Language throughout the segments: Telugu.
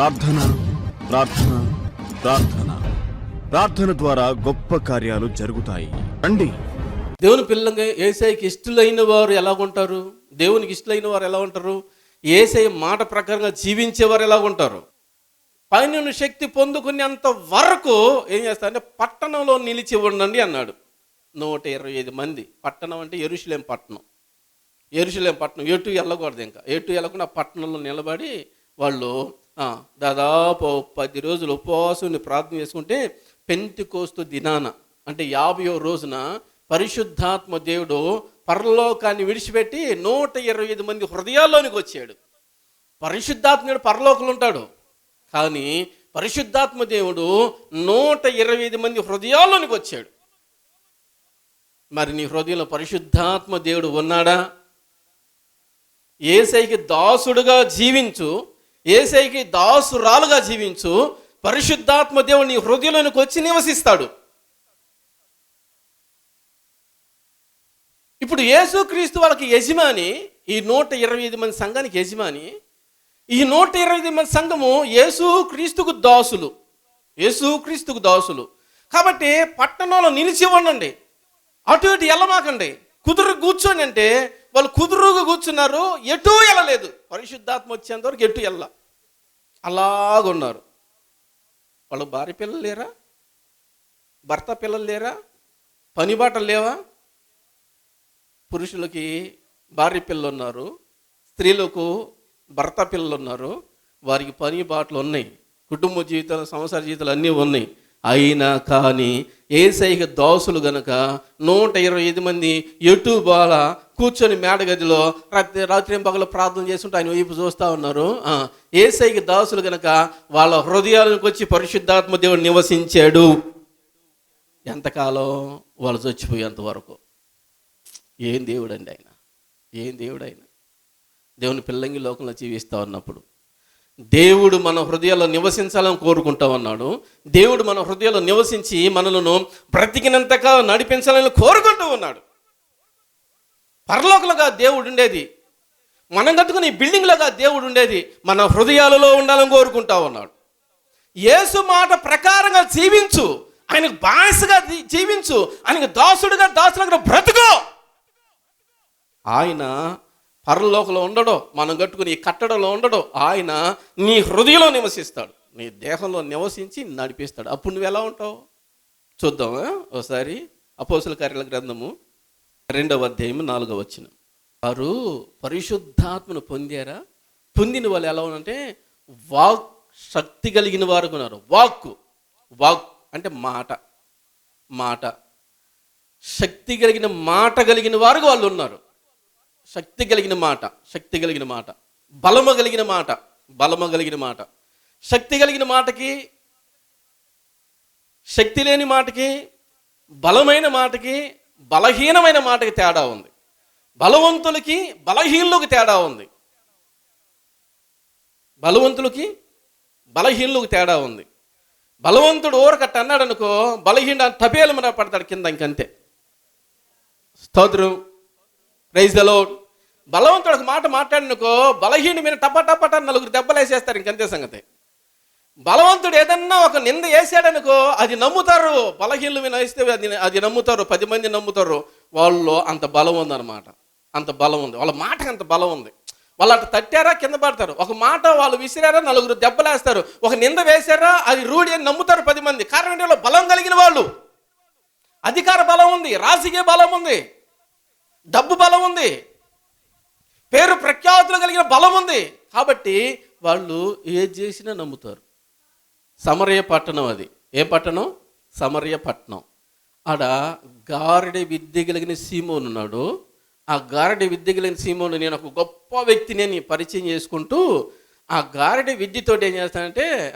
ప్రార్థన ప్రార్థన ప్రార్థన. ప్రార్థన ద్వారా గొప్ప కార్యాలు జరుగుతాయి. రండి. దేవుని పిల్లగా ఏసైకి ఇష్టలైన వారు ఎలా ఉంటారు? దేవునికి ఇష్టలైన వారు ఎలా ఉంటారు? ఏసై మాట ప్రకారంగా జీవించేవారు ఎలా ఉంటారు? పైన శక్తి పొందుకునేంత వరకు ఏం చేస్తారంటే పట్టణంలో నిలిచి ఉండండి అన్నాడు. నూట ఇరవై ఐదు మంది. పట్టణం అంటే ఎరుషులేం పట్టణం. ఎరుషులేం పట్టణం. ఎటు వెళ్ళకూడదు ఇంకా. ఎటు వెళ్ళకుండా పట్టణంలో నిలబడి వాళ్ళు దాదాపు పది రోజులు ఉపవాసం ప్రార్థన చేసుకుంటే పెంతి కోస్తు దినాన అంటే యాభయో రోజున పరిశుద్ధాత్మ దేవుడు పరలోకాన్ని విడిచిపెట్టి నూట ఇరవై ఐదు మంది హృదయాల్లోనికి వచ్చాడు. పరిశుద్ధాత్ముడు పరలోకంలో ఉంటాడు. కానీ పరిశుద్ధాత్మ దేవుడు నూట ఇరవై ఐదు మంది హృదయాల్లోనికి వచ్చాడు. మరి నీ హృదయంలో పరిశుద్ధాత్మ దేవుడు ఉన్నాడా? ఏసైకి దాసుడుగా జీవించు ఏసైకి దాసురాలుగా జీవించు పరిశుద్ధాత్మ దేవుడు నీ హృదయంలోనికి వచ్చి నివసిస్తాడు. ఇప్పుడు యేసుక్రీస్తు వాళ్ళకి యజమాని ఈ నూట ఇరవై ఐదు మంది సంఘానికి యజమాని ఈ నూట ఇరవై ఐదు మంది సంఘము యేసు క్రీస్తుకు దాసులు. యేసు క్రీస్తుకు దాసులు. కాబట్టి పట్టణంలో నిలిచి ఉండండి. అటు ఇటు వెళ్ళమాకండి కుదురు కూర్చోండి అంటే వాళ్ళు కుదురుగా కూర్చున్నారు ఎటూ వెళ్ళలేదు పరిశుద్ధాత్మ వచ్చేంత వరకు ఎటు వెళ్ళ అలాగున్నారు. వాళ్ళ భార్య పిల్లలు లేరా? భర్త పిల్లలు లేరా? పని బాటలు లేవా? పురుషులకి భార్య పిల్లలు ఉన్నారు. స్త్రీలకు భర్త పిల్లలు ఉన్నారు. వారికి పని బాటలు ఉన్నాయి. కుటుంబ జీవితాలు సంసార జీవితాలు అన్నీ ఉన్నాయి. అయినా కానీ ఏసైకి దోసులు గనక నూట ఇరవై ఐదు మంది ఎటు బాల కూర్చొని మేడగదిలో రాత్రి రాత్రి పగలు ప్రార్థన చేస్తుంటే ఆయన వైపు చూస్తూ ఉన్నారు. ఏసైకి దాసులు గనక వాళ్ళ హృదయాలకు వచ్చి పరిశుద్ధాత్మ దేవుడు నివసించాడు. ఎంతకాలం వాళ్ళు చచ్చిపోయేంత వరకు. ఏం దేవుడు అండి ఆయన? ఏం దేవుడు ఆయన దేవుని పిల్లంగి లోకంలో జీవిస్తూ ఉన్నప్పుడు దేవుడు మన హృదయాల్లో నివసించాలని కోరుకుంటా ఉన్నాడు. దేవుడు మన హృదయాల్లో నివసించి మనలను బ్రతికినంతగా నడిపించాలని కోరుకుంటూ ఉన్నాడు. పరలోకలుగా దేవుడు ఉండేది. మనం కట్టుకుని బిల్డింగ్లుగా దేవుడు ఉండేది. మన హృదయాలలో ఉండాలని కోరుకుంటా ఉన్నాడు. యేసు మాట ప్రకారంగా జీవించు. ఆయనకు బానిసగా జీవించు. ఆయనకు దాసుడుగా దాసులుగా బ్రతుకు. ఆయన పరలోకంలో ఉండడో. మనం కట్టుకుని కట్టడంలో ఉండడో. ఆయన నీ హృదయంలో నివసిస్తాడు. నీ దేహంలో నివసించి నడిపిస్తాడు. అప్పుడు నువ్వు ఎలా ఉంటావు? చూద్దామా? ఒకసారి అపోసుల కార్యాల గ్రంథము రెండవ అధ్యాయం నాలుగవ వచ్చిన వారు పరిశుద్ధాత్మను పొందారా? పొందిన వాళ్ళు ఎలా ఉన్నారంటే వాక్ శక్తి కలిగిన వారు ఉన్నారు. వాక్కు వాక్ అంటే మాట మాట. శక్తి కలిగిన మాట కలిగిన వారు వాళ్ళు ఉన్నారు. శక్తి కలిగిన మాట శక్తి కలిగిన మాట. బలమ కలిగిన మాట బలమ కలిగిన మాట. శక్తి కలిగిన మాటకి శక్తి లేని మాటకి బలమైన మాటకి బలహీనమైన మాటకి తేడా ఉంది. బలవంతులకి బలహీనులకు తేడా ఉంది. బలవంతులకి బలహీనులకు తేడా ఉంది. బలవంతుడు ఊరకట్ట అన్నాడు అనుకో బలహీన తపేలు మన పడతాడు కింద ఇంకంతే. స్తోత్రం. ప్రైజ్ ద బలవంతుడు ఒక మాట మాట్లాడినకో బలహీన మీద టప టపట నలుగురు దెబ్బలు వేసేస్తారు ఇంకంతే సంగతి. బలవంతుడు ఏదన్నా ఒక నింద వేసాడనుకో అది నమ్ముతారు. బలహీనలు మీద వేస్తే అది అది నమ్ముతారు. పది మంది నమ్ముతారు. వాళ్ళు అంత బలం ఉందన్నమాట. అంత బలం ఉంది. వాళ్ళ మాటకి అంత బలం ఉంది. వాళ్ళు అట్లా తట్టారా కింద పడతారు. ఒక మాట వాళ్ళు విసిరారా నలుగురు దెబ్బలేస్తారు. ఒక నింద వేశారా అది రూఢి అని నమ్ముతారు పది మంది. కారణం ఏంటి? వాళ్ళు బలం కలిగిన వాళ్ళు. అధికార బలం ఉంది. రాజకీయ బలం ఉంది. డబ్బు బలం ఉంది. పేరు ప్రఖ్యాతులు కలిగిన బలం ఉంది. కాబట్టి వాళ్ళు ఏది చేసినా నమ్ముతారు. సమరయ పట్టణం అది. ఏ పట్టణం? సమరయ పట్టణం. ఆడ గారడి విద్య కలిగిన సీమోన్ ఉన్నాడు. ఆ గారడి విద్య కలిగిన సీమోను నేను ఒక గొప్ప వ్యక్తిని నేను పరిచయం చేసుకుంటూ ఆ గారడి విద్యతో ఏం చేస్తానంటే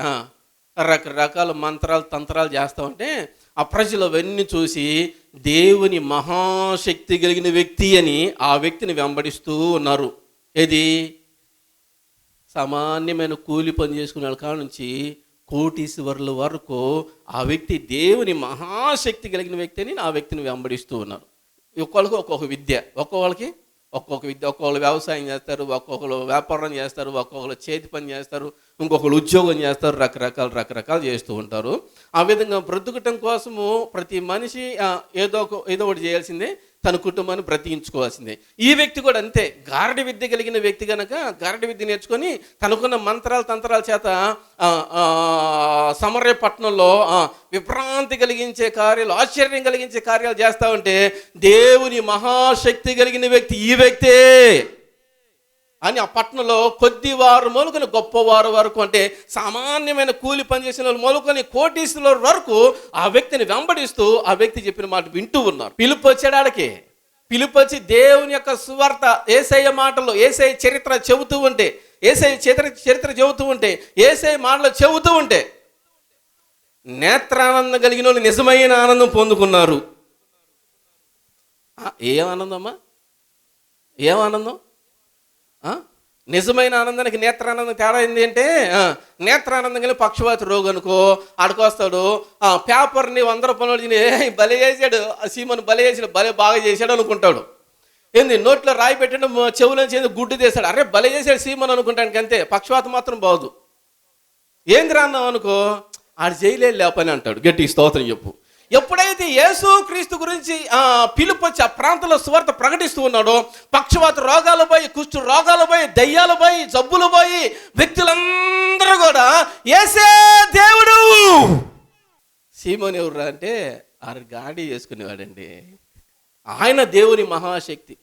రకరకాల మంత్రాలు తంత్రాలు చేస్తామంటే ఆ ప్రజలు అవన్నీ చూసి దేవుని మహాశక్తి కలిగిన వ్యక్తి అని ఆ వ్యక్తిని వెంబడిస్తూ ఉన్నారు. ఏది? సామాన్యమైన కూలి పని చేసుకునే వాళ్ళ కాడ నుంచి కోటీశ్వరుల వరకు ఆ వ్యక్తి దేవుని మహాశక్తి కలిగిన వ్యక్తి అని ఆ వ్యక్తిని వెంబడిస్తూ ఉన్నారు. ఒక్కొక్కరికి ఒక్కొక్క విద్య. ఒక్కొక్కరికి ఒక్కొక్క విద్య. ఒక్కొక్కరు వ్యవసాయం చేస్తారు ఒక్కొక్కరు వ్యాపారం చేస్తారు ఒక్కొక్కరు చేతి పని చేస్తారు ఇంకొకరు ఉద్యోగం చేస్తారు రకరకాల రకరకాలు చేస్తూ ఉంటారు. ఆ విధంగా బ్రతుకటం కోసము ప్రతి మనిషి ఏదో ఒక ఏదో ఒకటి చేయాల్సిందే. తన కుటుంబాన్ని బ్రతికించుకోవాల్సిందే. ఈ వ్యక్తి కూడా అంతే. గారడి విద్య కలిగిన వ్యక్తి కనుక గారడి విద్య నేర్చుకొని తనకున్న మంత్రాల తంత్రాల చేత సమర్యపట్నంలో విభ్రాంతి కలిగించే కార్యాలు ఆశ్చర్యం కలిగించే కార్యాలు చేస్తా ఉంటే దేవుని మహాశక్తి కలిగిన వ్యక్తి ఈ వ్యక్తే. అని ఆ పట్టణంలో కొద్ది వారు మొలుకొని గొప్పవారు వరకు అంటే సామాన్యమైన కూలి పనిచేసిన వాళ్ళు మొలుకొని కోటీసుల వరకు ఆ వ్యక్తిని వెంబడిస్తూ ఆ వ్యక్తి చెప్పిన మాట వింటూ ఉన్నారు. పిలుపు వచ్చాడు ఆడకి. పిలుపు వచ్చి దేవుని యొక్క సువార్త ఏసయ్య మాటలు ఏసఐ చరిత్ర చెబుతూ ఉంటే ఏసఐ చరిత్ర చరిత్ర చెబుతూ ఉంటే ఏసఐ మాటలు చెబుతూ ఉంటే నేత్రానందం కలిగిన వాళ్ళు నిజమైన ఆనందం పొందుకున్నారు. ఏం ఆనందమ్మా ఏం ఆనందం? నిజమైన ఆనందానికి నేత్రానందం తేడా ఏంటంటే అంటే నేత్రానందం కానీ పక్షవాత రోగు అనుకో ఆడుకొస్తాడు పేపర్ని వంద రూపాయలు తిని, "ఏయ్, భలే చేశాడు ఆ సీమను భలే చేసాడు భలే బాగా చేశాడు అనుకుంటాడు. ఏంది నోట్లో రాయి పెట్టడం చెవులో చేసి గుడ్డు తీస్తాడు. అరే భలే చేశాడు సీమను అనుకుంటానికి అంతే పక్షవాతం మాత్రం బాగుదు. ఏంది రాన్నావు అనుకో ఆడు చేయలేదు లేపని అంటాడు. గట్టి స్తోత్రం చెప్పు. ఎప్పుడైతే యేసు క్రీస్తు గురించి పిలుపు వచ్చి ఆ ప్రాంతంలో సువార్త ప్రకటిస్తూ ఉన్నాడో పక్షవాత రోగాలు పోయి కుష్టు రోగాలు పోయి దయ్యాలు పోయి జబ్బులు పోయి వ్యక్తులందరూ కూడా ఏసే దేవుడు! సీమోని ఎవరు అంటే ఆరు గాడి చేసుకునేవాడండి ఆయన దేవుని మహాశక్తి.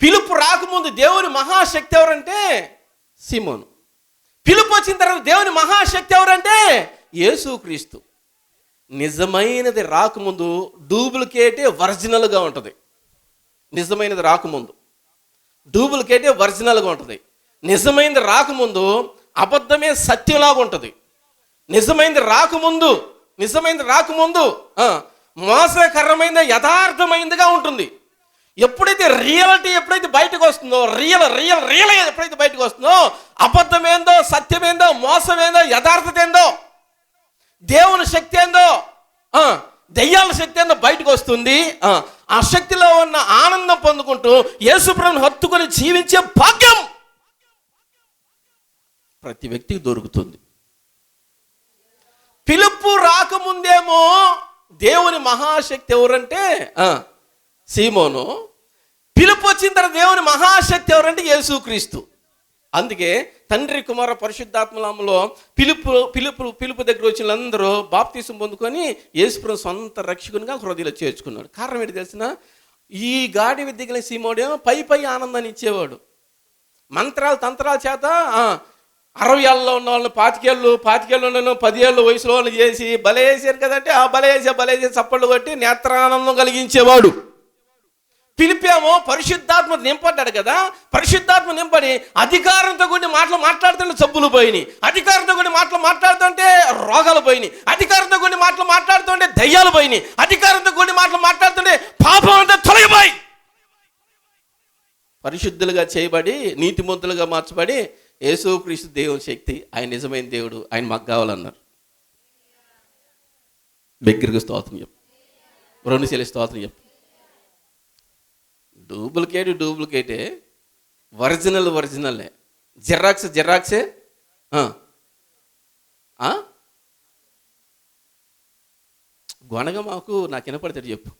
పిలుపు రాకముందు దేవుని మహాశక్తి ఎవరంటే సీమోను. పిలుపు వచ్చిన తర్వాత దేవుని మహాశక్తి ఎవరంటే యేసుక్రీస్తు నిజమైనది రాకముందు డూప్లికేటే ఒరిజినల్గా ఉంటుంది. నిజమైనది రాకముందు. డూప్లికేటే ఒరిజినల్గా ఉంటుంది. నిజమైనది రాకముందు అబద్ధమే సత్యంలాగా ఉంటుంది. నిజమైనది రాకముందు నిజమైనది రాకముందు మోసకరమైన యథార్థమైనదిగా ఉంటుంది. ఎప్పుడైతే రియాలిటీ ఎప్పుడైతే బయటకు వస్తుందో రియల్ రియల్ రియల్ ఎప్పుడైతే బయటకు వస్తుందో అబద్ధమేందో సత్యమేందో మోసమేందో యథార్థత ఏందో దేవుని శక్తి ఏందో? దెయ్యాల శక్తి ఏందో బయటకు వస్తుంది. ఆ, శక్తిలో ఉన్న ఆనందం పొందుకుంటూ యేసుప్రభుని హత్తుకొని జీవించే భాగ్యం ప్రతి వ్యక్తికి దొరుకుతుంది. పిలుపు రాకముందేమో దేవుని మహాశక్తి ఎవరంటే? సీమోను. పిలుపు వచ్చిన తర్వాత దేవుని మహాశక్తి ఎవరంటే యేసుక్రీస్తు. అందుకే తండ్రి కుమార పరిశుద్ధాత్మలంలో పిలుపు పిలుపు పిలుపు దగ్గర వచ్చిన అందరూ బాప్తీసం పొందుకొని యేసుప్రభు సొంత రక్షకునిగా హృదయలో చేర్చుకున్నాడు. కారణం ఏంటి తెలిసిన? ఈ గాడి దిగిన సీమోడేమో పై పై ఆనందాన్ని ఇచ్చేవాడు. మంత్రాలు తంత్రాల చేత అరవై ఏళ్ళలో ఉన్న వాళ్ళని పాతికేళ్ళు పాతికేళ్ళు ఉన్న పదిహేళ్ళు వయసులో వాళ్ళు చేసి బల వేసారు కదంటే ఆ బల వేసే బల వేసే చప్పట్లు కొట్టి నేత్రానందం కలిగించేవాడు. పిలిపామో పరిశుద్ధాత్మ నింపడ్డాడు కదా. పరిశుద్ధాత్మ నింపడి అధికారంతో కూడిన మాటలు మాట్లాడుతుంటే జబ్బులు పోయినాయి. అధికారంతో కూడిన మాటలు మాట్లాడుతుంటే రోగాలు పోయినాయి. అధికారంతో కూడిన మాటలు మాట్లాడుతుంటే దయ్యాలు పోయినాయి. అధికారంతో కూడిన మాటలు మాట్లాడుతుంటే పాపం అంతా తొలగిపోయి. పరిశుద్ధులుగా చేయబడి నీతిమంతులుగా మార్చబడి యేసుక్రీస్తు దేవుని శక్తి ఆయన నిజమైన దేవుడు ఆయన మాకు కావాలన్నారు. దగ్గరికి స్తోత్రం చెప్పు. రెండు శైలి స్తోత్రం చెప్పు. డూప్లికేట్ డూప్లికేటే. ఒరిజినల్ ఒరిజినలే. జిరాక్స్ జిరాక్సే. ఆ. గొనగ మాకు నాకు వినపడతాడు చెప్పు.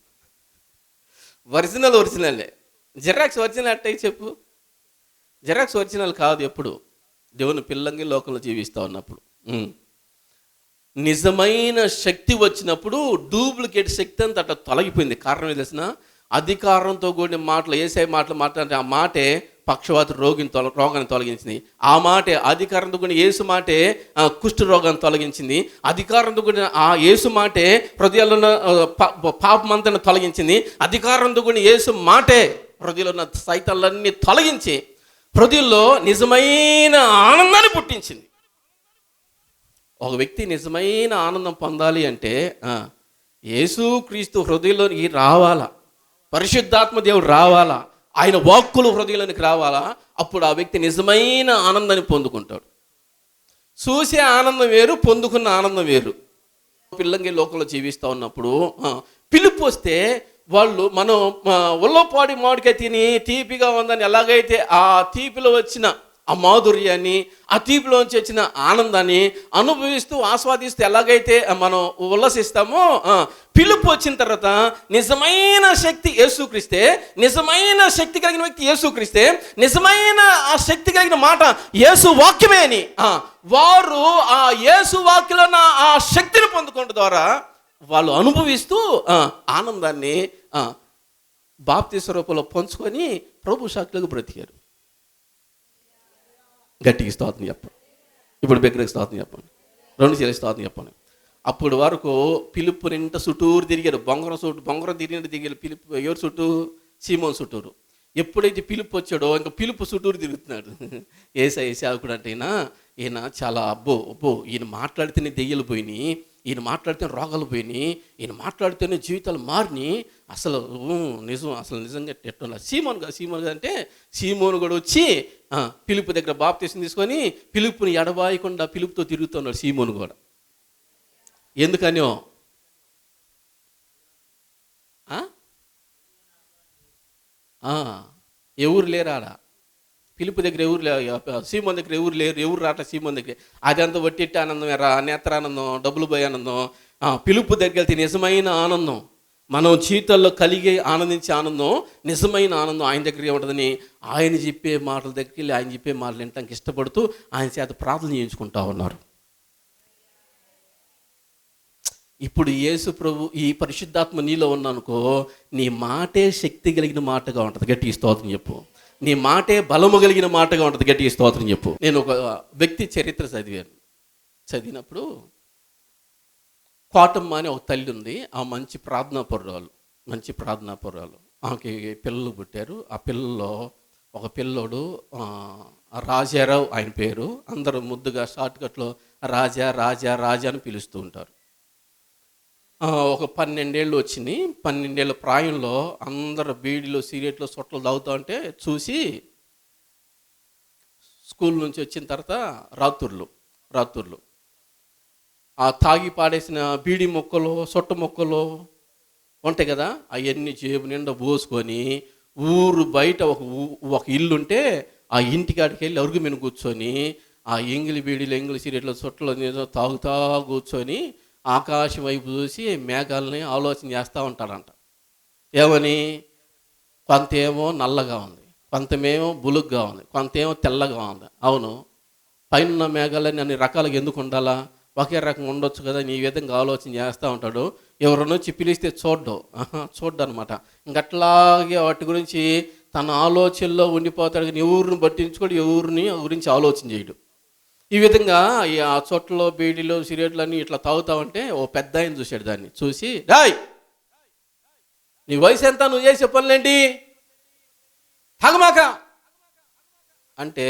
ఒరిజినల్ ఒరిజినలే. జిరాక్స్ ఒరిజినల్ అట్టే చెప్పు. జిరాక్స్ ఒరిజినల్ కాదు ఎప్పుడు. దేవుని పిల్లంగి లోకంలో జీవిస్తూ ఉన్నప్పుడు. నిజమైన శక్తి వచ్చినప్పుడు డూప్లికేట్ శక్తి అంతా అట్లా తొలగిపోయింది. కారణం ఏం తెలిసిన? అధికారంతో కూడిన మాటలు ఏసే మాటలు మాట్లాడితే ఆ మాటే పక్షవాత రోగిని తొల రోగాన్ని తొలగించింది. ఆ మాటే అధికారంతో కూడిన యేసు మాటే కుష్ఠ రోగాన్ని తొలగించింది. అధికారంతో కూడిన ఆ యేసు మాటే హృదయాల్లో ఉన్న పాపమంతను తొలగించింది. అధికారంతో కూడిన యేసు మాటే హృదయంలో ఉన్న సైతాలన్నీ తొలగించి హృదయంలో నిజమైన ఆనందాన్ని పుట్టించింది. ఒక వ్యక్తి నిజమైన ఆనందం పొందాలి అంటే యేసు క్రీస్తు హృదయంలోనికి రావాలా? పరిశుద్ధాత్మ దేవుడు రావాలా? ఆయన వాక్కులు హృదయంలోనికి రావాలా? అప్పుడు ఆ వ్యక్తి నిజమైన ఆనందాన్ని పొందుకుంటాడు. చూసే ఆనందం వేరు పొందుకున్న ఆనందం వేరు. పిల్లంగి లోకంలో జీవిస్తూ ఉన్నప్పుడు పిలుపు వస్తే వాళ్ళు మనం ఉల్లపాడి మామిడికాయ తిని తీపిగా ఉందని ఎలాగైతే ఆ తీపిలో వచ్చిన ఆ మాధుర్యాన్ని ఆ తీపిలోంచి వచ్చిన ఆనందాన్ని అనుభవిస్తూ ఆస్వాదిస్తూ ఎలాగైతే మనం ఉల్లసిస్తామో పిలుపు వచ్చిన తర్వాత నిజమైన శక్తి యేసుక్రీస్తే నిజమైన శక్తి కలిగిన వ్యక్తి యేసుక్రిస్తే నిజమైన ఆ శక్తి కలిగిన మాట యేసు వాక్యమే అని వారు ఆ యేసు వాక్యలో ఆ శక్తిని పొందుకోవడం ద్వారా వాళ్ళు అనుభవిస్తూ ఆనందాన్ని బాప్తి స్వరూపంలో పంచుకొని ప్రభు సాక్షులకు బ్రతికారు. గట్టికి స్తోత్రం చెప్పండి. ఇప్పుడు బిగ్గరకి స్తోత్రం చెప్పండి. రెండు చేసి స్తోత్రం చెప్పండి. అప్పుడు వరకు పిలుపు నింట చుట్టూరు తిరిగారు. బొంగరం చుట్టూ బొంగరం తిరిగినట్టు దిగారు పిలుపు ఎవరు చుట్టూ సీమోన్ చుట్టూరు ఎప్పుడైతే పిలుపు వచ్చాడో ఇంకా పిలుపు చుట్టూరు తిరుగుతున్నాడు. ఏసై సేవకుడు అంటే ఈయన ఈయన చాలా అబ్బో అబ్బో ఈయన మాట్లాడితేనే దెయ్యలు పోయినాయి ఈయన మాట్లాడితే రోగాలు పోయినాయి ఈయన మాట్లాడితేనే జీవితాలు మారిని అసలు నిజం అసలు నిజంగా ఎట్టున్నా సీమోన్గా సీమోన్గా అంటే కూడా వచ్చి పిలుపు దగ్గర బాప్తీసం తీసుకొని పిలుపుని ఎడబాయకుండా పిలుపుతో తిరుగుతున్నాడు సీమోను కూడా. ఎందుకనో? ఎవరు లేరు ఆడ? పిలుపు దగ్గర ఎవరు లే సీమోన్ దగ్గర ఎవరు లేరు? ఎవరు రాట సీమోన్ దగ్గర? అదంతా వట్టిట్టి ఆనందం ఎరా నేత్రానందం డబ్బులు పోయే ఆనందం. ఆ, పిలుపు దగ్గర వెళ్తే నిజమైన ఆనందం. మనం జీవితంలో కలిగే ఆనందించే ఆనందం నిజమైన ఆనందం ఆయన దగ్గరే ఉంటుందని ఆయన చెప్పే మాటల దగ్గరికి వెళ్ళి ఆయన చెప్పే మాటలు వినటానికి ఇష్టపడుతూ ఆయన చేత ప్రార్థన చేయించుకుంటా ఉన్నారు. ఇప్పుడు యేసు ప్రభు ఈ పరిశుద్ధాత్మ నీలో ఉన్నానుకో నీ మాటే శక్తి కలిగిన మాటగా ఉంటుంది. గట్టి స్తోత్రం చెప్పు. నీ మాటే బలము కలిగిన మాటగా ఉంటుంది. గట్టి స్తోత్రం చెప్పు. నేను ఒక వ్యక్తి చరిత్ర చదివాను. చదివినప్పుడు కోటమ్మ అని ఒక తల్లి ఉంది. ఆ మంచి ప్రార్థనా పరురాలు మంచి ప్రార్థనా పరురాలు. ఆమెకి పిల్లలు పుట్టారు. ఆ పిల్లల్లో ఒక పిల్లోడు రాజారావు ఆయన పేరు. అందరూ ముద్దుగా షార్ట్కట్లో రాజా రాజా రాజా అని పిలుస్తూ ఉంటారు. ఒక పన్నెండేళ్ళు వచ్చినాయి పన్నెండేళ్ళ ప్రాయంలో అందరు బీడీలు సిగరెట్లు సొట్టలు తాగుతా ఉంటే చూసి స్కూల్ నుంచి వచ్చిన తర్వాత రాత్రులు రాత్రులు. ఆ తాగి పాడేసిన బీడి మొక్కలు సొట్ట మొక్కలు ఉంటాయి కదా అవన్నీ జేబు నిండా పోసుకొని ఊరు బయట ఒక ఒక ఇల్లు ఉంటే ఆ ఇంటికాడికి వెళ్ళి అరుగు మీద కూర్చొని ఆ ఎంగిలి బీడీలు ఎంగిలి సిగరెట్లు సొట్టలు ఏదో తాగుతా కూర్చొని ఆకాశం వైపు చూసి మేఘాలని ఆలోచన చేస్తూ ఉంటాడంట ఏమని? కొంతేమో నల్లగా ఉంది కొంతమేమో బులుగ్గా ఉంది కొంతేమో తెల్లగా ఉంది. అవును పైన మేఘాలని అన్ని రకాలుగా ఎందుకు ఉండాలా? ఒకే రకంగా ఉండొచ్చు కదా నీ విధంగా ఆలోచన చేస్తూ ఉంటాడు. ఎవరినో వచ్చి పిలిస్తే చూడ్డు. చూడ్డు అనమాట ఇంకట్లాగే వాటి గురించి తన ఆలోచనలో ఉండిపోతాడు. కానీ ఎవరిని పట్టించుకోడు ఎవరిని గురించి ఆలోచన చేయడు. ఈ విధంగా ఈ ఆ చోట్లలో బీడీలు సిగరెట్లు అన్నీ ఇట్లా తాగుతా ఉంటే ఓ పెద్ద ఆయన చూశాడు దాన్ని. చూసి డాయ్ నీ వయసు ఎంత? నువ్వు చేసే పనులేంటి? తాగమాక! అంటే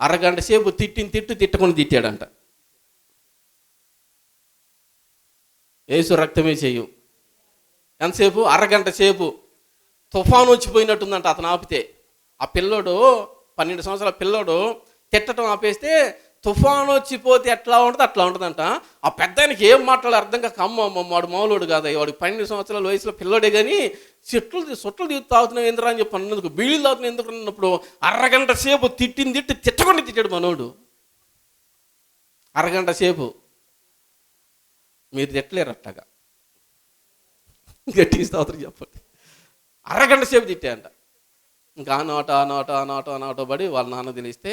అరగంట సేపు తిట్టిన తిట్టు తిట్టకుండా తిట్టాడంట. ఏసు రక్తమే చేయు. ఎంతసేపు? అరగంట సేపు. తుఫాను వచ్చిపోయినట్టుందంట అతను ఆపితే. ఆ పిల్లోడు పన్నెండు సంవత్సరాల పిల్లోడు తిట్టడం ఆపేస్తే తుఫాను వచ్చిపోతే ఎట్లా ఉంటుంది? అట్లా ఉంటుందంట. ఆ పెద్ద ఆయనకి ఏం మాట్లాడాలి అర్థం కాక అమ్మ అమ్మ వాడు మామూలుడు కాదు వాడు పన్నెండు సంవత్సరాల వయసులో పిల్లోడే కానీ చెట్లు సొట్లు దిగు తాగుతున్నావు ఎందురా అని చెప్పి అన్నందుకు. బీళ్ళు తాగుతున్నావు ఎందుకు అన్నప్పుడు అరగంట సేపు తిట్టింది తిట్టి తిట్టకుండా తిట్టాడు మనోడు. అరగంట సేపు. మీరు తిట్టలేరు అట్టగా గట్టి స్తోత్రం చెప్పండి. అరగంట సేపు తిట్టాయంట. ఇంకా ఆ నోట ఆ నోట ఆ నోట ఆ నోట పడి వాళ్ళ నాన్న తెలిస్తే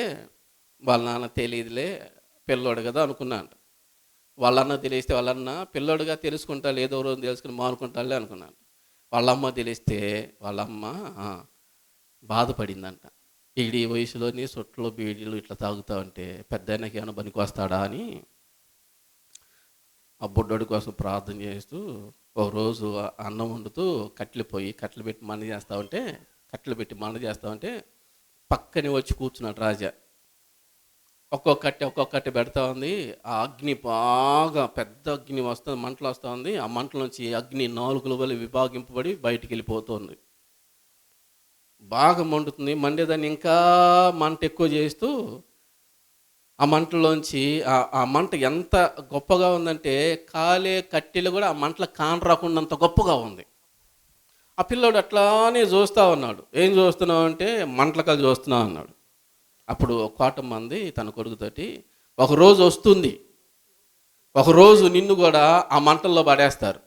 వాళ్ళ నాన్న తెలియదులే పిల్లోడు కదా అనుకున్నా అంట వాళ్ళన్న తెలిస్తే వాళ్ళన్న పిల్లోడుగా తెలుసుకుంటా ఏదో రోజు తెలుసుకుని మానుకుంటాలే అనుకున్నాను వాళ్ళమ్మ తెలిస్తే వాళ్ళమ్మ బాధపడిందంట. ఈడీ వయసులోని సొట్లు బీడీలు ఇట్లా తాగుతా ఉంటే పెద్ద ఆయనకి ఏమైనా పనికి వస్తాడా అని ఆ బుడ్డోడి కోసం ప్రార్థన చేస్తూ ఒక రోజు అన్నం వండుతూ కట్టెలు పోయి కట్టెలు పెట్టి మండ చేస్తా ఉంటే కట్టెలు పెట్టి మండ చేస్తా ఉంటే పక్కనే వచ్చి కూర్చున్నాడు రాజా. ఒక్కొక్క కట్టె ఒక్కొక్క కట్టె పెడతా ఉంది. ఆ అగ్ని బాగా పెద్ద అగ్ని వస్తుంది మంటలు వస్తూ ఉంది. ఆ మంటల నుంచి అగ్ని నాలుగుల వల్ల విభాగింపబడి బయటికి వెళ్ళిపోతుంది. బాగా మండుతుంది. మండేదాన్ని ఇంకా మంట ఎక్కువ చేస్తూ ఆ మంటలోంచి ఆ- మంట ఎంత గొప్పగా ఉందంటే కాలే కట్టెలు కూడా ఆ మంటల కాన రాకుండా అంత గొప్పగా ఉంది. ఆ పిల్లోడు అట్లానే చూస్తూ ఉన్నాడు. ఏం చూస్తున్నావు అంటే మంటలకలు చూస్తున్నావు అన్నాడు. అప్పుడు కోట మంది తన కొడుకుతోటి ఒకరోజు వస్తుంది. ఒక రోజు నిన్ను కూడా ఆ మంటల్లో పడేస్తారు.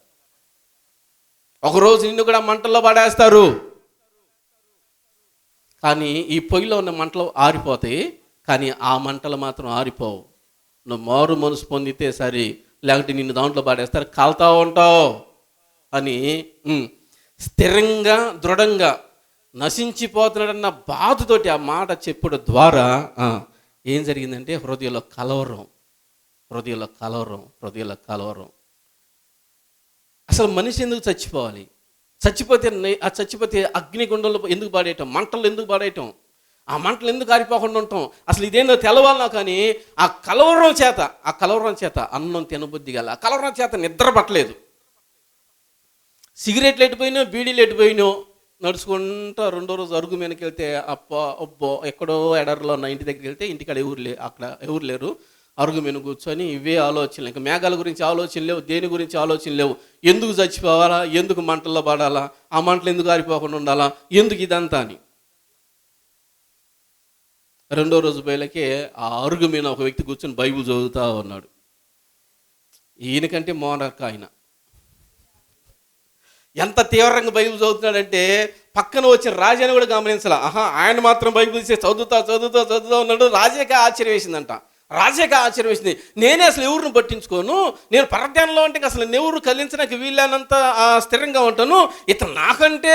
ఒక రోజు నిన్ను కూడా మంటల్లో పడేస్తారు. కానీ ఈ పొయ్యిలో ఉన్న మంటలు ఆరిపోతాయి. కానీ ఆ మంటలు మాత్రం ఆరిపోవు. నువ్వు మారు మనసు పొందితే సరే లేకపోతే నిన్ను దాంట్లో పాడేస్తారు కాలుతా ఉంటావు అని స్థిరంగా దృఢంగా నశించిపోతున్నాడన్న బాధతోటి ఆ మాట చెప్పడం ద్వారా ఏం జరిగిందంటే హృదయంలో కలవరం హృదయంలో కలవరం హృదయంలో కలవరం. అసలు మనిషి ఎందుకు చచ్చిపోవాలి? చచ్చిపోతే ఆ చచ్చిపోతే అగ్నిగుండంలో ఎందుకు పాడేయటం? మంటలు ఎందుకు పాడేయటం? ఆ మంటలు ఎందుకు ఆరిపోకుండా ఉంటాం? అసలు ఇదేందో తెలవాలన్నా కానీ ఆ కలవరం చేత ఆ కలవరం చేత అన్నం తినబుద్ధి గల ఆ కలవరం చేత నిద్ర పట్టలేదు. సిగరెట్లు ఎట్టిపోయినో బీడీలు ఎట్టిపోయినో నడుచుకుంటా రెండో రోజు అరుగు మీదకి వెళ్తే అప్ప అబ్బో ఎక్కడో ఎడర్లో ఉన్న ఇంటి దగ్గరికి వెళ్తే ఇంటికాడ ఎవరు లే అక్కడ ఎవరు లేరు. అరుగు మీద కూర్చొని ఇవే ఆలోచనలు. ఇంకా మేఘాల గురించి ఆలోచన లేవు దేని గురించి ఆలోచన లేవు. ఎందుకు చచ్చిపోవాలా? ఎందుకు మంటల్లో పడాలా? ఆ మంటలు ఎందుకు ఆరిపోకుండా ఉండాలా? ఎందుకు ఇదంతా అని. రెండో రోజు బయలకే ఆ అరుగు మీద ఒక వ్యక్తి కూర్చొని బైబుల్ చదువుతా ఉన్నాడు. ఈయనకంటే మోనర్క ఆయన. ఎంత తీవ్రంగా బైబిల్ చదువుతున్నాడంటే పక్కన వచ్చిన రాజాని కూడా గమనించాల. ఆహా ఆయన మాత్రం బైబిల్ తీసి చదువుతా చదువుతా చదువుతా ఉన్నాడు. రాజేకే ఆశ్చర్యం వేసిందంట. రాజేకే ఆశ్చర్యం వేసింది. నేనే అసలు ఎవరిని పట్టించుకోను? నేను పరధ్యానంలో ఉంటే అసలు ఎవరు కలించడానికి వీళ్ళనంత స్థిరంగా ఉంటాను? ఇతను నాకంటే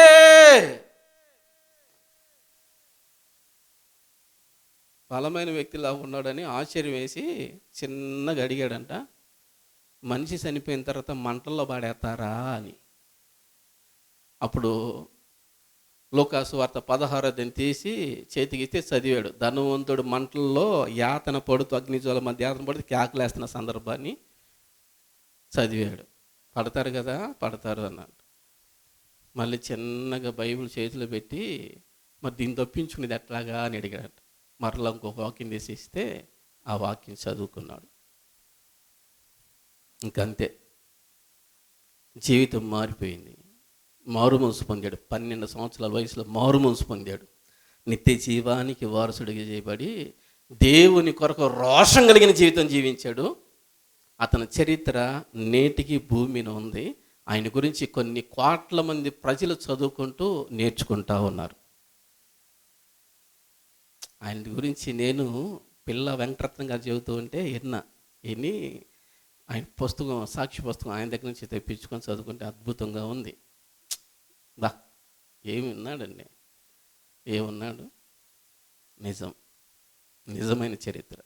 బలమైన వ్యక్తిలా ఉన్నాడని ఆశ్చర్యం వేసి చిన్నగా అడిగాడంట మనిషి చనిపోయిన తర్వాత మంటల్లో పాడేస్తారా? అని. అప్పుడు లోకాసు వార్త పదహారో తీసి చేతికిస్తే చదివాడు ధనవంతుడు మంటల్లో యాతన పడుతూ అగ్నిజ్వాల మధ్య యాతన పడుతూ కేకలేస్తున్న సందర్భాన్ని చదివాడు. పడతారు కదా పడతారు అన్నాడు. మళ్ళీ చిన్నగా బైబిల్ చేతిలో పెట్టి మరి దీన్ని తప్పించుకునేది ఎట్లాగా? అని అడిగాడు మరలా ఇంకొక వాక్యం తీసిస్తే ఆ వాక్యం చదువుకున్నాడు. ఇంకంతే. జీవితం మారిపోయింది. మారు మనసు పొందాడు. పన్నెండు సంవత్సరాల వయసులో మారు మనసు పొందాడు. నిత్య జీవానికి వారసుడిగా చేయబడి దేవుని కొరకు రోషం కలిగిన జీవితం జీవించాడు. అతని చరిత్ర నేటికి భూమిని ఉంది. ఆయన గురించి కొన్ని కోట్ల మంది ప్రజలు చదువుకుంటూ నేర్చుకుంటా ఉన్నారు. ఆయన గురించి నేను పిల్ల వెంకటరత్నం గారు చెబుతూ ఉంటే ఎన్న ఎన్ని ఆయన పుస్తకం సాక్షి పుస్తకం ఆయన దగ్గర నుంచి తెప్పించుకొని చదువుకుంటే అద్భుతంగా ఉంది. బా ఏమి ఉన్నాడండి? ఏమున్నాడు? నిజం. నిజమైన చరిత్ర.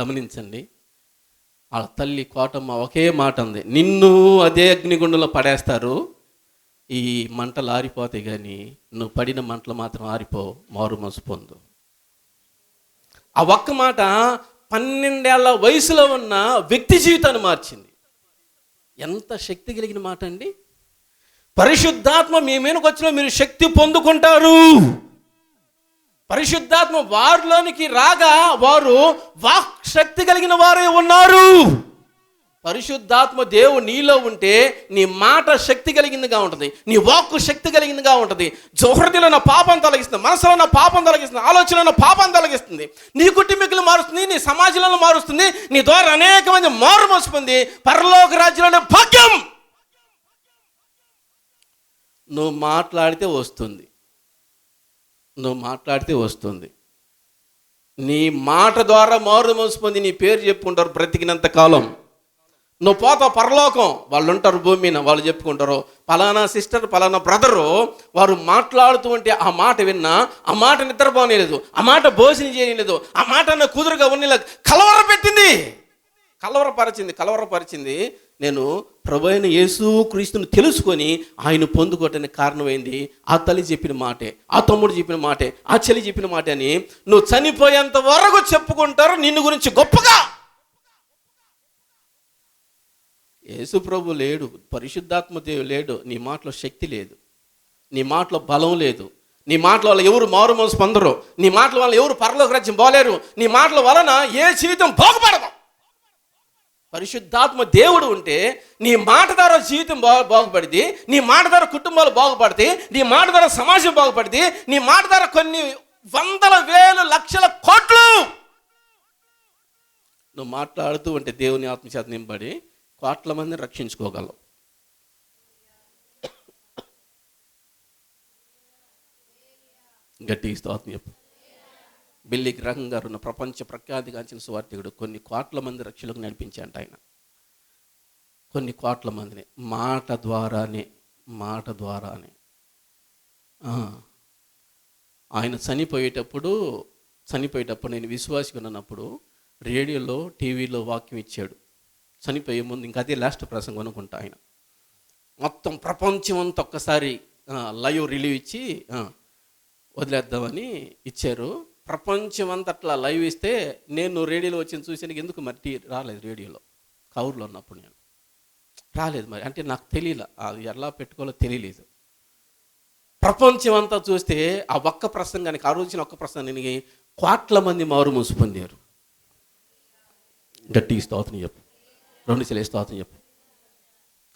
గమనించండి. వాళ్ళ తల్లి కోటమ్మ ఒకే మాట ఉంది నిన్ను అదే అగ్నిగుండంలో పడేస్తారు. ఈ మంటలు ఆరిపోతాయి కానీ నువ్వు పడిన మంటలు మాత్రం ఆరిపో. మారు మనసు పొందు. ఆ ఒక్క మాట పన్నెండేళ్ళ వయసులో ఉన్న వ్యక్తి జీవితాన్ని మార్చింది. ఎంత శక్తి కలిగిన మాట అండి. పరిశుద్ధాత్మ మీ మీదకి వచ్చిన మీరు శక్తి పొందుకుంటారు. పరిశుద్ధాత్మ వారిలోనికి రాగా వారు వాక్ శక్తి కలిగిన వారే ఉన్నారు. పరిశుద్ధాత్మ దేవు నీలో ఉంటే నీ మాట శక్తి కలిగిందిగా ఉంటుంది. నీ వాక్కు శక్తి కలిగిందిగా ఉంటుంది. జోహృతిలో ఉన్న పాపం తొలగిస్తుంది. మనసులో ఉన్న పాపం తొలగిస్తుంది. ఆలోచనలో ఉన్న పాపం తొలగిస్తుంది. నీ కుటుంబీకులు మారుస్తుంది. నీ సమాజంలో మారుస్తుంది. నీ ద్వారా అనేక మంది మారు మోసుకుంది. పరలోక రాజ్యంలోనే భాగ్యం! నువ్వు మాట్లాడితే వస్తుంది. నువ్వు మాట్లాడితే వస్తుంది. నీ మాట ద్వారా మారు మోసుకుంది. పొంది నీ పేరు చెప్పుకుంటారు. బ్రతికినంత కాలం. నువ్వు పోతావు పరలోకం. వాళ్ళు ఉంటారు భూమి మీద వాళ్ళు చెప్పుకుంటారు పలానా సిస్టర్ పలానా బ్రదరు వారు మాట్లాడుతూ ఉంటే ఆ మాట విన్నా ఆ మాట నిద్రపోనేలేదు ఆ మాట భోజనం చేయలేదు ఆ మాట నా కుదురుగా ఉన్న కలవర పెట్టింది కలవరపరిచింది కలవరపరిచింది. నేను ప్రభు అయిన యేసు క్రీస్తుని తెలుసుకొని ఆయన పొందుకోవటానికి కారణమైంది. ఆ తల్లి చెప్పిన మాటే ఆ తమ్ముడు చెప్పిన మాటే ఆ చెల్లి చెప్పిన మాట అని నువ్వు చనిపోయేంత వరకు చెప్పుకుంటారు నిన్ను గురించి గొప్పగా. యేసు ప్రభు లేడు పరిశుద్ధాత్మ దేవుడు లేడు నీ మాటలో శక్తి లేదు నీ మాటలో బలం లేదు నీ మాటల వల్ల ఎవరు మారు మనసు పొందరు నీ మాటల వల్ల ఎవరు పరలోక రాజ్యం పోలేరు నీ మాటల వలన ఏ జీవితం బాగుపడదు. పరిశుద్ధాత్మ దేవుడు ఉంటే నీ మాట ద్వారా జీవితం బాగు బాగుపడింది నీ మాట ద్వారా కుటుంబాలు బాగుపడతాయి నీ మాట ద్వారా సమాజం బాగుపడింది నీ మాట ద్వారా కొన్ని వందల వేలు లక్షల కోట్లు. నువ్వు మాట్లాడుతూ ఉంటే దేవుని ఆత్మచేత నింపడి కోట్ల మందిని రక్షించుకోగలం. గట్టి స్తోత్రం చెప్పు. బిల్లి గ్రహం గారు ఉన్న ప్రపంచ ప్రఖ్యాతిగాంచిన సువార్థికుడు కొన్ని కోట్ల మంది రక్షలకు నడిపించాడు ఆయన. కొన్ని కోట్ల మందిని. మాట ద్వారానే మాట ద్వారానే. ఆయన చనిపోయేటప్పుడు చనిపోయేటప్పుడు నేను విశ్వాసిగా ఉన్నప్పుడు రేడియోలో టీవీలో వాక్యం ఇచ్చాడు. చనిపోయే ముందు ఇంకా అదే లాస్ట్ ప్రసంగం అనుకుంటా ఆయన. మొత్తం ప్రపంచం అంతా ఒక్కసారి లైవ్ రిలీవ్ ఇచ్చి వదిలేద్దామని ఇచ్చారు. ప్రపంచం అంతా అట్లా లైవ్ ఇస్తే నేను రేడియోలో వచ్చిన చూసాను ఎందుకు మరి టీ రాలేదు రేడియోలో? కౌరులో ఉన్నప్పుడు నేను. రాలేదు మరి. అంటే నాకు తెలియలే. అది ఎలా పెట్టుకోవాలో తెలియలేదు. ప్రపంచం అంతా చూస్తే ఆ ఒక్క ప్రసంగానికి ఆ రోజున ఒక్క ప్రసంగానికి కోట్ల మంది మారు మూసి పొందారు. గట్టి స్తోత్రం చెప్పు. రెండు చెల్లి స్తోత్రం చెప్పు.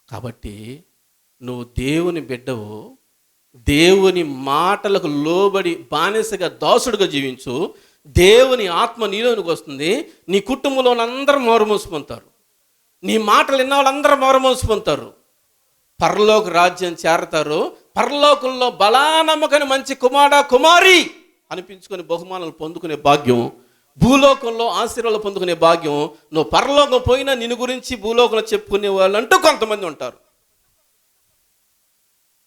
కాబట్టి నువ్వు దేవుని బిడ్డవు దేవుని మాటలకు లోబడి బానిసగా దాసుడుగా జీవించు దేవుని ఆత్మ నీలోనికి వస్తుంది నీ కుటుంబంలో అందరూ మారుమోసుకుంటారు నీ మాటలు విన్న వాళ్ళందరూ మారుమోసుకుంటారు పరలోక రాజ్యం చేరతారు పరలోకంలో బలానమ్మకని మంచి కుమార కుమారి అనిపించుకొని బహుమానాలు పొందుకునే భాగ్యం భూలోకంలో ఆశీర్వాదాలు పొందుకునే భాగ్యం నువ్వు పరలోకం పోయినా నిన్ను గురించి భూలోకంలో చెప్పుకునే వాళ్ళు అంటూ కొంతమంది ఉంటారు.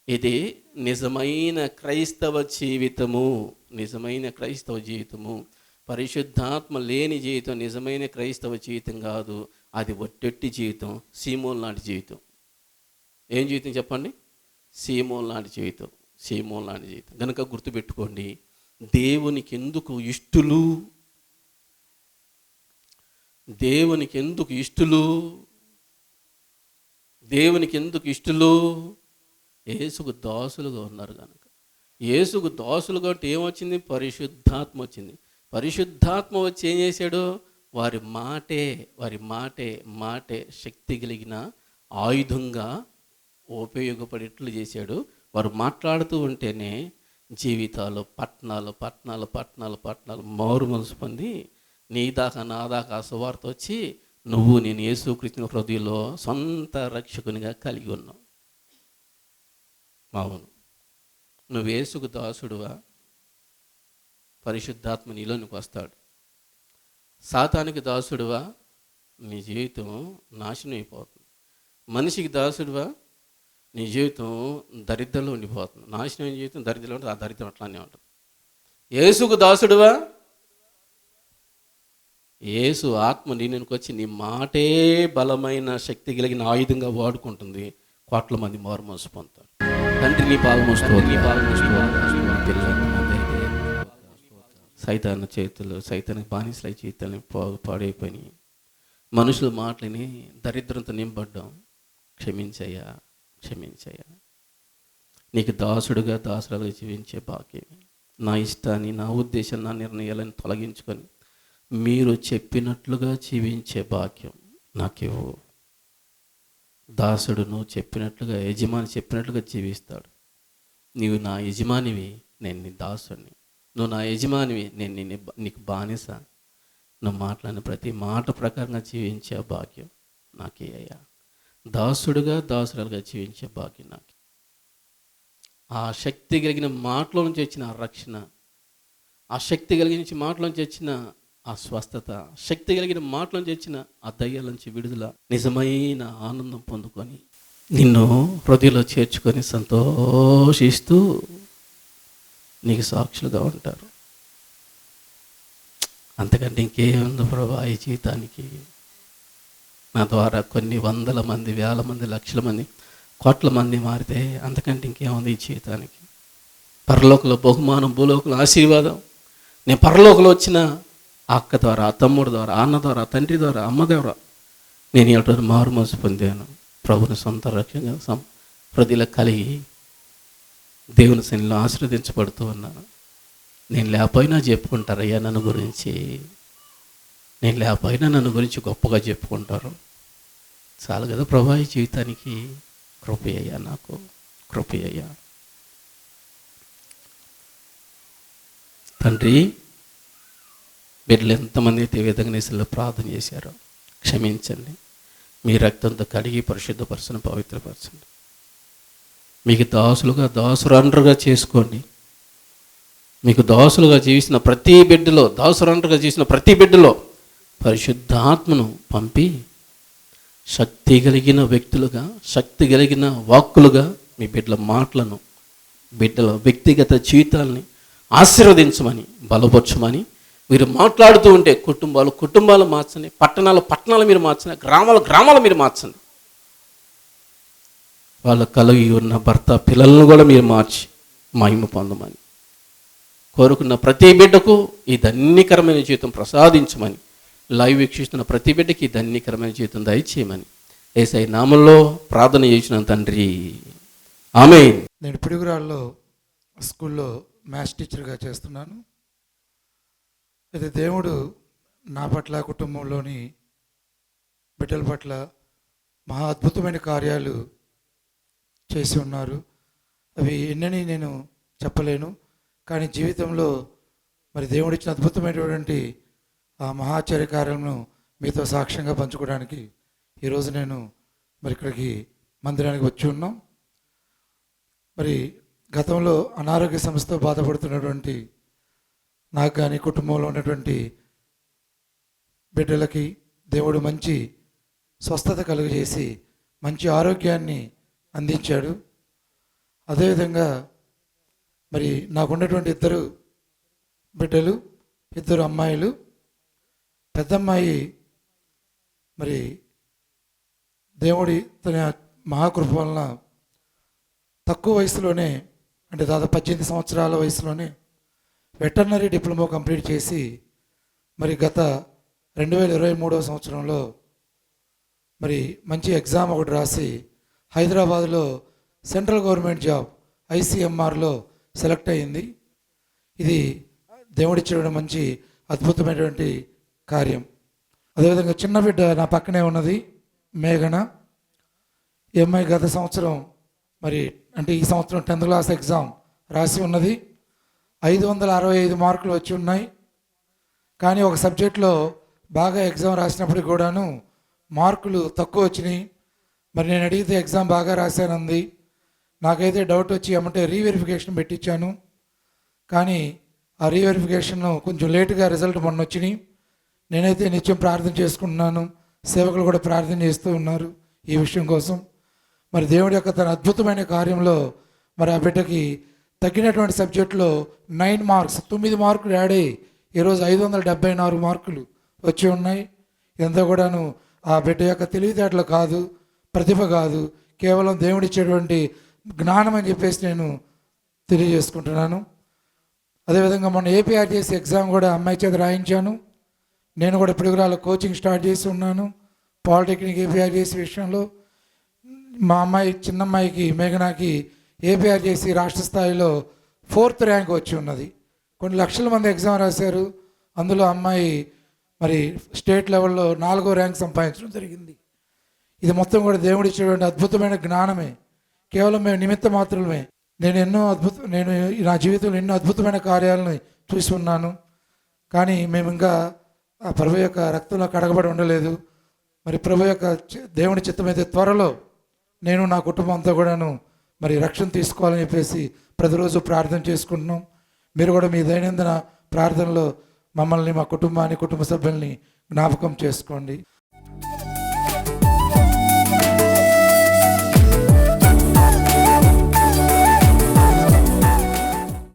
ఇది నిజమైన క్రైస్తవ జీవితము నిజమైన క్రైస్తవ జీవితము. పరిశుద్ధాత్మ లేని జీవితం నిజమైన క్రైస్తవ జీవితం కాదు అది ఒట్టెట్టి జీవితం సీమోన్ లాంటి జీవితం. ఏం జీవితం చెప్పండి? సీమోన్ లాంటి జీవితం సీమోన్ లాంటి జీవితం. కనుక గుర్తుపెట్టుకోండి దేవునికి ఎందుకు ఇష్టులు? దేవునికి ఎందుకు ఇష్టలు? దేవునికి ఎందుకు ఇష్టలు? యేసుకు దాసులుగా ఉన్నారు కనుక యేసుకు దాసులుగా అంటే ఏమొచ్చింది? పరిశుద్ధాత్మ వచ్చింది. పరిశుద్ధాత్మ వచ్చి ఏం చేశాడు? వారి మాటే వారి మాటే మాటే శక్తి కలిగిన ఆయుధంగా ఉపయోగపడేట్లు చేశాడు. వారు మాట్లాడుతూ ఉంటేనే జీవితాలు పట్టణాలు పట్టణాలు పట్టణాలు పట్టణాలు మారు మనసు పొంది నీ దాకా నా దాకా ఆ సువార్త వచ్చి నువ్వు నేను యేసుకృష్ణ హృదయంలో సొంత రక్షకునిగా కలిగి ఉన్నావు. అవును నువ్వు యేసుకు దాసుడువా? పరిశుద్ధాత్మ నీలోనికి వస్తాడు. సాతానికి దాసుడువా? నీ జీవితం నాశనం అయిపోతుంది. మనిషికి దాసుడువా? నీ జీవితం దరిద్రంలో ఉండిపోతుంది. నాశనం జీవితం దరిద్రంలో ఉంటుంది ఆ దరిద్రం అట్లానే ఉంటుంది. యేసుకు దాసుడువా? యేసు ఆత్మ నీనునికి వచ్చి నీ మాటే బలమైన శక్తి కలిగిన ఆయుధంగా వాడుకుంటుంది. కోట్ల మంది మారు మనసు పొందుతారు. తండ్రి నీ పాలమోస్తూ నీ పాలమోస్తూ సైతాన చేతులు సైతానికి బానిసలై చేతులని పాడైపోయినాయి. మనుషుల మాటలని దరిద్రంతో నింపడ్డాం క్షమించయ్యా క్షమించయ్యా. నీకు దాసుడుగా దాసులుగా జీవించే భాగ్యం నా ఇష్టాన్ని నా ఉద్దేశం నా నిర్ణయాలను తొలగించుకొని మీరు చెప్పినట్లుగా జీవించే భాగ్యం నాకివ్వు దాసుడు నువ్వు చెప్పినట్లుగా యజమాని చెప్పినట్లుగా జీవిస్తాడు. నీవు నా యజమానివి నేను నీ దాసుడిని. నువ్వు నా యజమానివి నేను నీ నీకు బానిస. నువ్వు మాట్లాడిన ప్రతి మాట ప్రకారంగా జీవించే భాగ్యం నాకే అయ్యా. దాసుడుగా దాసురాలుగా జీవించే భాగ్యం నాకు. ఆ శక్తి కలిగిన మాటలో నుంచి వచ్చిన ఆ రక్షణ ఆ శక్తి కలిగించి మాటలోంచి వచ్చిన ఆ స్వస్థత శక్తి కలిగిన మాటలను చేర్చిన ఆ దయ్యాల నుంచి విడుదల నిజమైన ఆనందం పొందుకొని నిన్ను హృదయలో చేర్చుకొని సంతోషిస్తూ నీకు సాక్షులుగా ఉంటారు. అంతకంటే ఇంకేముంది ప్రభా ఈ జీవితానికి? నా ద్వారా కొన్ని వందల మంది వేల మంది లక్షల మంది కోట్ల మంది మారితే అంతకంటే ఇంకేముంది ఈ జీవితానికి? పరలోకలో బహుమానం భూలోకలో ఆశీర్వాదం. నేను పరలోకలో వచ్చిన అక్క ద్వారా తమ్ముడు ద్వారా అన్న ద్వారా తండ్రి ద్వారా అమ్మ ద్వారా నేను ఎటువంటి మారు మనసు పొందాను. ప్రభుని సొంత రక్షణ సం కలిగి దేవుని శనిలో ఆశీర్వదించబడుతూ ఉన్నాను. నేను లేకపోయినా చెప్పుకుంటారయ్యా నన్ను గురించి. నేను లేకపోయినా నన్ను గురించి గొప్పగా చెప్పుకుంటారు. చాలు కదా ప్రభా ఈ జీవితానికి. కృపయ్యా నాకు. కృపయ్యా తండ్రి బిడ్డలు ఎంతమంది అయితే ఈ విధంగా ప్రార్థన చేశారో క్షమించండి. మీ రక్తంతో కడిగి పరిశుద్ధపరచని పవిత్రపరచండి. మీకు దాసులుగా దాసురండ్రుగా చేసుకోండి. మీకు దాసులుగా జీవిస్తున్న ప్రతి బిడ్డలో దాసురండ్రుగా చేసిన ప్రతి బిడ్డలో పరిశుద్ధాత్మను పంపి శక్తి కలిగిన వ్యక్తులుగా శక్తి కలిగిన వాక్కులుగా మీ బిడ్డల మాటలను బిడ్డల వ్యక్తిగత జీవితాలని ఆశీర్వదించమని బలపరచమని మీరు మాట్లాడుతూ ఉంటే కుటుంబాలు కుటుంబాలు మార్చండి పట్టణాలు పట్టణాలు మీరు మార్చండి గ్రామాలు గ్రామాలు మీరు మార్చండి. వాళ్ళ కలిగి ఉన్న భర్త పిల్లలను కూడా మీరు మార్చి మహిమ పొందమని కోరుకున్న ప్రతి బిడ్డకు ఈ ధన్యకరమైన జీవితం ప్రసాదించమని లైవ్ వీక్షిస్తున్న ప్రతి బిడ్డకి ఈ ధన్యకరమైన జీవితం దయచేయమని ఏసై నామంలో ప్రార్థన చేసిన తండ్రి. ఆమె నేను పిడుగురాళ్ళలో స్కూల్లో మ్యాథ్స్ టీచర్గా చేస్తున్నాను. ఇది దేవుడు నా పట్ల కుటుంబంలోని బిడ్డల పట్ల మహా అద్భుతమైన కార్యాలు చేసి ఉన్నారు. అవి ఎన్నని నేను చెప్పలేను కానీ జీవితంలో మరి దేవుడిచ్చిన అద్భుతమైనటువంటి ఆ మహాచార్య కార్యాలను మీతో సాక్ష్యంగా పంచుకోవడానికి ఈరోజు నేను మరి ఇక్కడికి మందిరానికి వచ్చి ఉన్నాం. మరి గతంలో అనారోగ్య సమస్యతో బాధపడుతున్నటువంటి నాకు కానీ కుటుంబంలో ఉన్నటువంటి బిడ్డలకి దేవుడు మంచి స్వస్థత కలుగజేసి మంచి ఆరోగ్యాన్ని అందించాడు. అదేవిధంగా మరి నాకున్నటువంటి ఇద్దరు బిడ్డలు ఇద్దరు అమ్మాయిలు పెద్దమ్మాయి మరి దేవుడి తన మహాకృప వలన తక్కువ వయసులోనే అంటే దాదాపు పద్దెనిమిది సంవత్సరాల వయసులోనే వెటర్నరీ డిప్లొమా కంప్లీట్ చేసి మరి గత రెండు వేల ఇరవై మూడవ సంవత్సరంలో మరి మంచి ఎగ్జామ్ ఒకటి రాసి హైదరాబాద్లో సెంట్రల్ గవర్నమెంట్ జాబ్ ఐసీఎంఆర్లో సెలెక్ట్ అయింది. ఇది దేవుడిచ్చిన మంచి అద్భుతమైనటువంటి కార్యం. అదేవిధంగా చిన్న బిడ్డ నా పక్కనే ఉన్నది మేఘన. ఈ అమ్మాయి గత సంవత్సరం మరి అంటే ఈ సంవత్సరం టెన్త్ క్లాస్ ఎగ్జామ్ రాసి ఉన్నది. ఐదు వందల అరవై ఐదు మార్కులు వచ్చి ఉన్నాయి. కానీ ఒక సబ్జెక్ట్లో బాగా ఎగ్జామ్ రాసినప్పుడు కూడాను మార్కులు తక్కువ వచ్చినాయి. మరి నేను అడిగితే ఎగ్జామ్ బాగా రాశానంది. నాకైతే డౌట్ వచ్చి ఏమంటే రీవెరిఫికేషన్ పెట్టించాను. కానీ ఆ రీవెరిఫికేషన్ కొంచెం లేటుగా రిజల్ట్ మొన్న వచ్చినాయి. నేనైతే నిత్యం ప్రార్థన చేసుకుంటున్నాను. సేవకులు కూడా ప్రార్థన చేస్తూ ఉన్నారు ఈ విషయం కోసం. మరి దేవుడి యొక్క తన అద్భుతమైన కార్యంలో మరి ఆ బిడ్డకి తగ్గినటువంటి సబ్జెక్టులో నైన్ మార్క్స్ తొమ్మిది మార్కులు యాడ్ అయ్యి ఈరోజు ఐదు వందల డెబ్బై నాలుగు మార్కులు వచ్చి ఉన్నాయి. ఎంతో కూడాను ఆ బిడ్డ యొక్క తెలివితేటలు కాదు ప్రతిభ కాదు కేవలం దేవుడిచ్చేటువంటి జ్ఞానం అని చెప్పేసి నేను తెలియజేసుకుంటున్నాను. అదేవిధంగా మొన్న ఏపీఆర్ చేసి ఎగ్జామ్ కూడా అమ్మాయి చేత రాయించాను. నేను కూడా పిడుగురాల కోచింగ్ స్టార్ట్ చేసి ఉన్నాను పాలిటెక్నిక్ ఏపీఆర్ చేసి విషయంలో. మా అమ్మాయి చిన్నమ్మాయికి మేఘనాకి ఏపీఆర్ చేసి రాష్ట్ర స్థాయిలో ఫోర్త్ ర్యాంక్ వచ్చి ఉన్నది. కొన్ని లక్షల మంది ఎగ్జామ్ రాశారు. అందులో అమ్మాయి మరి స్టేట్ లెవెల్లో నాలుగో ర్యాంక్ సంపాదించడం జరిగింది. ఇది మొత్తం కూడా దేవుడు అద్భుతమైన జ్ఞానమే. కేవలం మేము నిమిత్త మాత్రమే. నేను ఎన్నో అద్భుత నేను నా జీవితంలో ఎన్నో అద్భుతమైన కార్యాలను చూసి ఉన్నాను. కానీ మేము ఇంకా ఆ ప్రభు యొక్క రక్తంలో కడగబడి ఉండలేదు. మరి ప్రభు యొక్క దేవుని చిత్తమైతే త్వరలో నేను నా కుటుంబం అంతా కూడాను మరి రక్షణ తీసుకోవాలని చెప్పేసి ప్రతిరోజు ప్రార్థన చేసుకుంటున్నాం. మీరు కూడా మీ దైనందిన ప్రార్థనలో మమ్మల్ని మా కుటుంబాన్ని కుటుంబ సభ్యుల్ని జ్ఞాపకం చేసుకోండి.